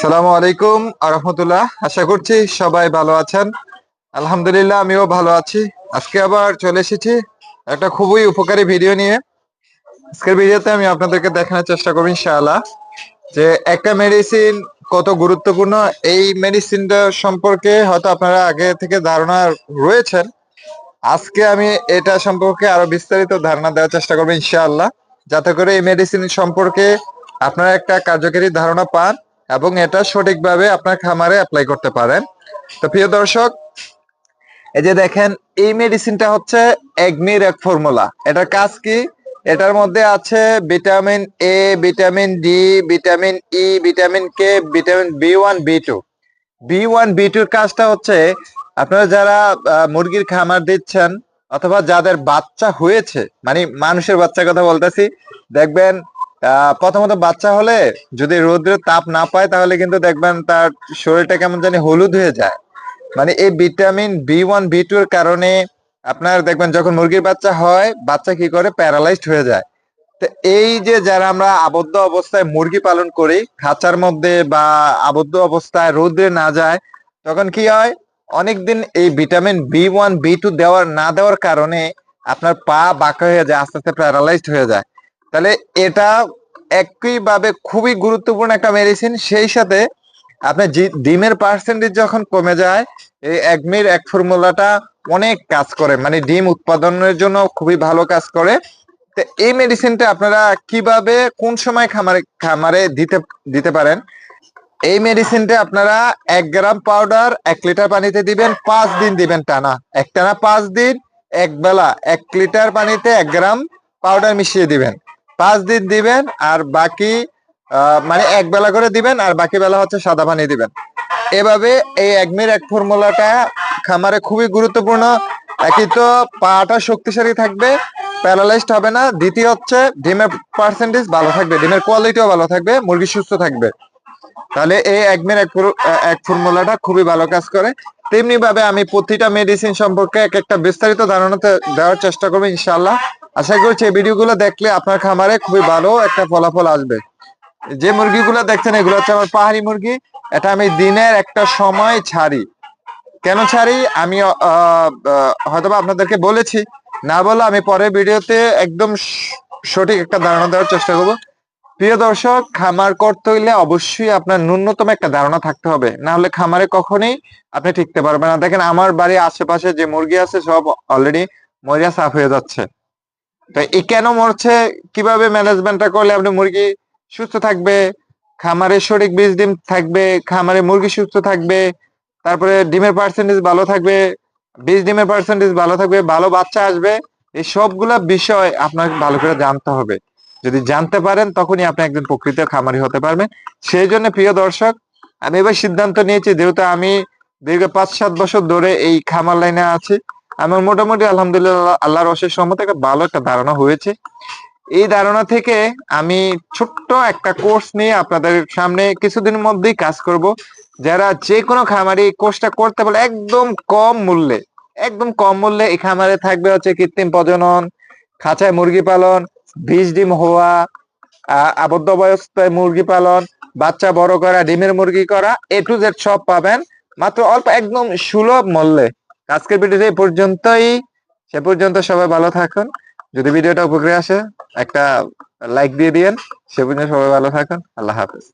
সালামু আলাইকুম আরহামতুল্লাহ আশা করছি সবাই ভালো আছেন। আলহামদুলিল্লাহ, আমিও ভালো আছি। আজকে আবার চলে এসেছি একটা খুবই উপকারী ভিডিও নিয়ে। আজকের ভিডিওতে আমি আপনাদেরকে দেখানোর চেষ্টা করব ইনশাআল্লাহ যে একটা মেডিসিন কত গুরুত্বপূর্ণ। এই মেডিসিনটা সম্পর্কে হয়তো আপনারা আগে থেকে ধারণা রয়েছেন। আজকে আমি এটা সম্পর্কে আরও বিস্তারিত ধারণা দেওয়ার চেষ্টা করব ইনশাআল্লাহ। যাতে করে এই মেডিসিন সম্পর্কে আপনারা একটা কার্যকরী ধারণা পান। এবং এটা সঠিকভাবে আপনার খামারে অ্যাপ্লাই করতে পারেন। তো প্রিয় দর্শক, এই যে দেখেন, এই মেডিসিনটা হচ্ছে এগমির এক ফর্মুলা এটার কাজ কি? এটার মধ্যে আছে vitamin A vitamin D vitamin E vitamin K vitamin B one B two B one B টুর কাজটা হচ্ছে, আপনারা যারা মুরগির খামার দিচ্ছেন, অথবা যাদের বাচ্চা হয়েছে মানে মানুষের বাচ্চার কথা বলতেছি, দেখবেন প্রথমত বাচ্চা হলে যদি রোদ্রের তাপ না পায়, তাহলে কিন্তু দেখবেন তার শরীরটা কেমন জানি হলুদ হয়ে যায়। মানে এই vitamin B one, B two এর কারণে আপনার দেখবেন যখন মুরগির বাচ্চা হয়, বাচ্চা কি করে? প্যারালাইজড হয়ে যায়। তো এই যে যারা আমরা আবদ্ধ অবস্থায় মুরগি পালন করি, খাঁচার মধ্যে বা আবদ্ধ অবস্থায় রোদ্রে না যায়, তখন কি হয়? অনেকদিন এই vitamin B one, B two দেওয়ার না দেওয়ার কারণে আপনার পা বাঁকা হয়ে যায়, আস্তে আস্তে প্যারালাইজড হয়ে যায়। তাহলে এটা একইভাবে খুবই গুরুত্বপূর্ণ একটা মেডিসিন সেই সাথে আপনার ডিমের পার্সেন্টেজ যখন কমে যায়, এই একমির এক ফর্মুলাটা অনেক কাজ করে। মানে ডিম উৎপাদনের জন্য খুবই ভালো কাজ করে। তো এই মেডিসিনটা আপনারা কীভাবে, কোন সময় খামারে খামারে দিতে দিতে পারেন? এই মেডিসিনটা আপনারা এক গ্রাম পাউডার এক লিটার পানিতে দিবেন, পাঁচ দিন দিবেন টানা। এক টানা পাঁচ দিন, এক বেলা এক লিটার পানিতে এক গ্রাম পাউডার মিশিয়ে দিবেন। পাঁচ দিন দিবেন আর বাকি মানে এক বেলা করে দিবেন আর বাকি বেলা হচ্ছে সাদা পানি দিবেন। এভাবে এই একমির এক ফর্মুলাটা খামারে খুবই গুরুত্বপূর্ণ। একই তো পাটা শক্তিশালী থাকবে প্যারালাইজড হবে না। দ্বিতীয় হচ্ছে ডিমের পার্সেন্টেজ ভালো থাকবে, ডিমের কোয়ালিটিও ভালো থাকবে, মুরগি সুস্থ থাকবে। তাহলে এই একমির এক ফর- এক ফর্মুলাটা খুবই ভালো কাজ করে। তেমনি ভাবে আমি প্রতিটা মেডিসিন সম্পর্কে এক একটা বিস্তারিত ধারণাতে দেওয়ার চেষ্টা করব ইনশাল্লাহ আশা করছি এই ভিডিওগুলো দেখলে আপনার খামারে খুবই ভালো একটা ফলাফল আসবে। যে মুরগিগুলো দেখছেন, এগুলো হচ্ছে আমার পাহাড়ি মুরগি। এটা আমি দিনের একটা সময় ছাড়ি। কেন ছাড়ি? আমি হয়তোবা আপনাদেরকে বলেছি। না বলে আমি পরের ভিডিওতে একদম সঠিক একটা ধারণা দেওয়ার চেষ্টা করব। প্রিয় দর্শক, খামার করতে হইলে অবশ্যই আপনার ন্যূনতম একটা ধারণা থাকতে হবে। না হলে খামারে কখনোই আপনি টিকতে পারবেন না। দেখেন, আমার বাড়ির আশেপাশে যে মুরগি আছে, সব অলরেডি মরিয়া সাফ হয়ে যাচ্ছে। তো এই কেন মরছে কীভাবে ম্যানেজমেন্টটা করলে আপনি মুরগি সুস্থ থাকবে? খামারে সঠিক বীজ ডিম থাকবে? খামারে মুরগি সুস্থ থাকবে? তারপরে ডিমের পার্সেন্টেজ ভালো থাকবে? বীজ ডিমের পার্সেন্টেজ ভালো থাকবে? ভালো বাচ্চা আসবে? এই সবগুলা বিষয় আপনাকে ভালো করে জানতে হবে। যদি জানতে পারেন, তখনই আপনি একজন প্রকৃত খামারি হতে পারবেন। সেই জন্য প্রিয় দর্শক, আমি এবার সিদ্ধান্ত নিয়েছি, যেহেতু আমি দীর্ঘ পাঁচ সাত বছর ধরে এই খামার লাইনে আছি আমার মোটামুটি আলহামদুলিল্লাহ আল্লাহর অশেষ সম্মত একটা ভালো একটা ধারণা হয়েছে। এই ধারণা থেকে আমি ছোট্ট একটা কোর্স নিয়ে আপনাদের সামনে কিছুদিনের মধ্যেই কাজ করব। যারা যে কোনো খামারে কোর্সটা করতে পারলে একদম কম মূল্যে, একদম কম মূল্যে এই খামারে থাকবে হচ্ছে কৃত্রিম প্রজনন, খাঁচায় মুরগি পালন, বীজ ডিম হওয়া আবদ্ধ অবস্থায় মুরগি পালন, বাচ্চা বড় করা, ডিমের মুরগি করা এ টু জেড সব পাবেন। মাত্র অল্প একদম সুলভ মূল্যে। আজকের ভিডিওটা এই পর্যন্তই। সে পর্যন্ত সবাই ভালো থাকুন। যদি ভিডিওটা উপকারে আসে, একটা লাইক দিয়ে দিয়েন। সে পর্যন্ত সবাই ভালো থাকুন। আল্লাহ হাফেজ।